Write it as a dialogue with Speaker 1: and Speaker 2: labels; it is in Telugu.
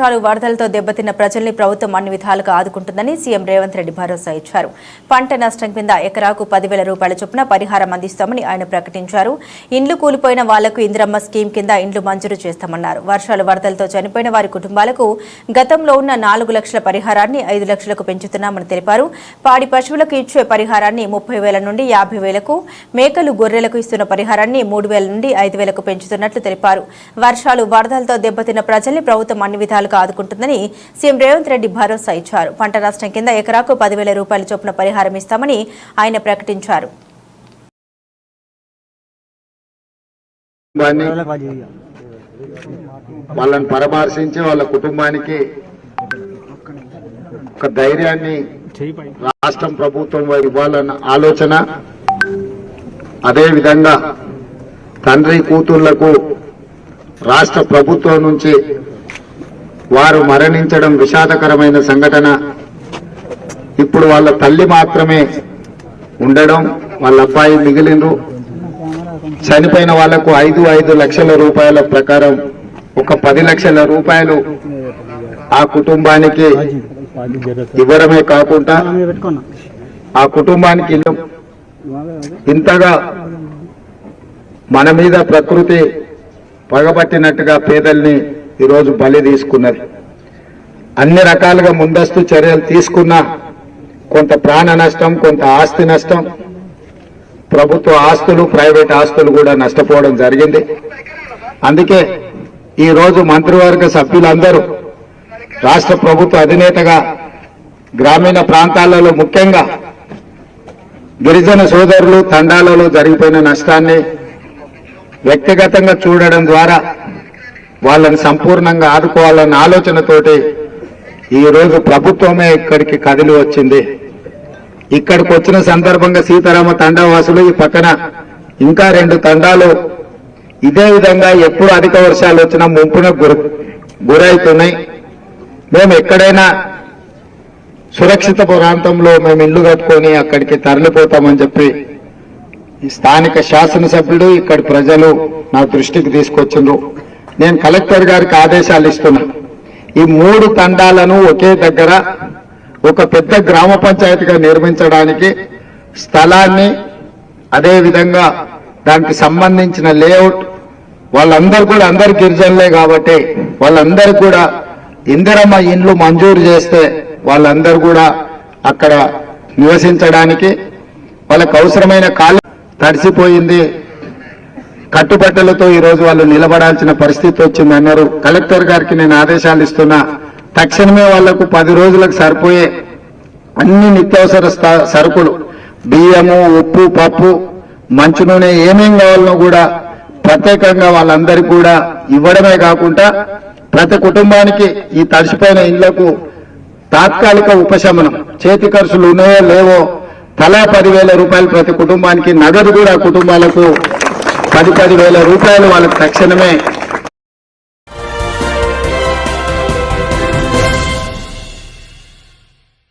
Speaker 1: వర్షాలు వరదలతో దెబ్బతిన్న ప్రజల్ని ప్రభుత్వం అన్ని విధాలుగా ఆదుకుంటుందని సీఎం రేవంత్ రెడ్డి భరోసా ఇచ్చారు. పంట నష్టం కింద ఎకరాకు పదివేల రూపాయల చొప్పున పరిహారం అందిస్తామని ఆయన ప్రకటించారు. ఇండ్లు కూలిపోయిన వాళ్ళకు ఇందిరమ్మ స్కీమ్ కింద ఇండ్లు మంజూరు చేస్తామన్నారు. వర్షాలు వరదలతో చనిపోయిన వారి కుటుంబాలకు గతంలో ఉన్న నాలుగు లక్షల పరిహారాన్ని ఐదు లక్షలకు పెంచుతున్నామని తెలిపారు. పాడి పశువులకు ఇచ్చే పరిహారాన్ని ముప్పై వేల నుండి యాభై వేలకు మేకలు గొర్రెలకు ఇస్తున్న పరిహారాన్ని మూడు వేల నుండి ఐదు వేలకు పెంచుతున్నట్లు తెలిపారు. వర్షాలు వరదలతో దెబ్బతిన్న ప్రజల్ని ప్రభుత్వం అన్ని విధాలుగా ఆదుకుంటుందని సీఎం రేవంత్ రెడ్డి భరోసా ఇచ్చారు. పంట నష్టం కింద ఎకరాకు పదివేల రూపాయల చొప్పున పరిహారం ఇస్తామని ఆయన ప్రకటించారు.
Speaker 2: వాళ్ళని పరామర్శించి వాళ్ళ కుటుంబానికి ఒక ధైర్యాన్ని రాష్ట్రం ప్రభుత్వం వారు ఇవ్వాలన్న ఆలోచన అదే విధంగా తండ్రి కూతుళ్ళకు రాష్ట్ర ప్రభుత్వం నుంచి వారు మరణించడం విషాదకరమైన సంఘటన. ఇప్పుడు వాళ్ళ తల్లి మాత్రమే ఉండడం వాళ్ళ అబ్బాయి మిగిలినరు చనిపోయిన వాళ్ళకు ఐదు ఐదు లక్షల రూపాయల ప్రకారం ఒక పది లక్షల రూపాయలు ఆ కుటుంబానికి ఇవ్వడమే కాకుండా ఆ కుటుంబానికి ఇల్లు. ఇంతగా మన మీద ప్రకృతి పగబట్టినట్టుగా పేదల్ని ఈరోజు బలి తీసుకున్నది. అన్ని రకాలుగా ముందస్తు చర్యలు తీసుకున్నా కొంత ప్రాణ నష్టం కొంత ఆస్తి నష్టం ప్రభుత్వ ఆస్తులు ప్రైవేట్ ఆస్తులు కూడా నష్టపోవడం జరిగింది. అందుకే ఈ రోజు మంత్రివర్గ సభ్యులందరూ రాష్ట్ర ప్రభుత్వ అధినేతగా గ్రామీణ ప్రాంతాలలో ముఖ్యంగా గిరిజన సోదరులు తండాలలో జరిగిపోయిన నష్టాన్ని వ్యక్తిగతంగా చూడడం ద్వారా వాళ్ళని సంపూర్ణంగా ఆదుకోవాలన్న ఆలోచనతోటి ఈ రోజు ప్రభుత్వమే ఇక్కడికి కదిలి వచ్చింది. ఇక్కడికి వచ్చిన సందర్భంగా సీతారామ తండావాసులు ఈ పక్కన ఇంకా రెండు తండాలు ఇదే విధంగా ఎప్పుడు అధిక వర్షాలు వచ్చినా ముంపున గురి గురవుతున్నాయి మేము ఎక్కడైనా సురక్షిత ప్రాంతంలో మేము ఇల్లు కట్టుకొని అక్కడికి తరలిపోతామని చెప్పి ఈ స్థానిక శాసనసభ్యుడు ఇక్కడి ప్రజలు నా దృష్టికి తీసుకొచ్చిండ్రు. నేను కలెక్టర్ గారికి ఆదేశాలు ఇస్తున్నా. ఈ మూడు తండాలను ఒకే దగ్గర ఒక పెద్ద గ్రామ పంచాయతీగా నిర్మించడానికి స్థలాన్ని అదేవిధంగా దానికి సంబంధించిన లేఅవుట్ వాళ్ళందరూ కూడా అందరు గిరిజనులే కాబట్టి వాళ్ళందరూ కూడా ఇందిరమ్మ ఇండ్లు మంజూరు చేస్తే వాళ్ళందరూ కూడా అక్కడ నివసించడానికి వాళ్ళకు అవసరమైన కాలం తడిసిపోయింది. కట్టుబట్టలతో ఈరోజు వాళ్ళు నిలబడాల్సిన పరిస్థితి వచ్చింది అన్నారు. కలెక్టర్ గారికి నేను ఆదేశాలు ఇస్తున్నా. తక్షణమే వాళ్ళకు పది రోజులకు సరిపోయే అన్ని నిత్యావసర సరుకులు బియ్యము ఉప్పు పప్పు మంచు నూనె ఏమేం కావాలనో కూడా ప్రత్యేకంగా వాళ్ళందరికీ కూడా ఇవ్వడమే కాకుండా ప్రతి కుటుంబానికి ఈ తడిసిపోయిన ఇళ్ళకు తాత్కాలిక ఉపశమనం. చేతి ఖర్చులు ఉన్నాయో లేవో తలా పదివేల రూపాయలు ప్రతి కుటుంబానికి నగదు కూడా కుటుంబాలకు పది పది వేల రూపాయలు వాళ్ళకి తక్షణమే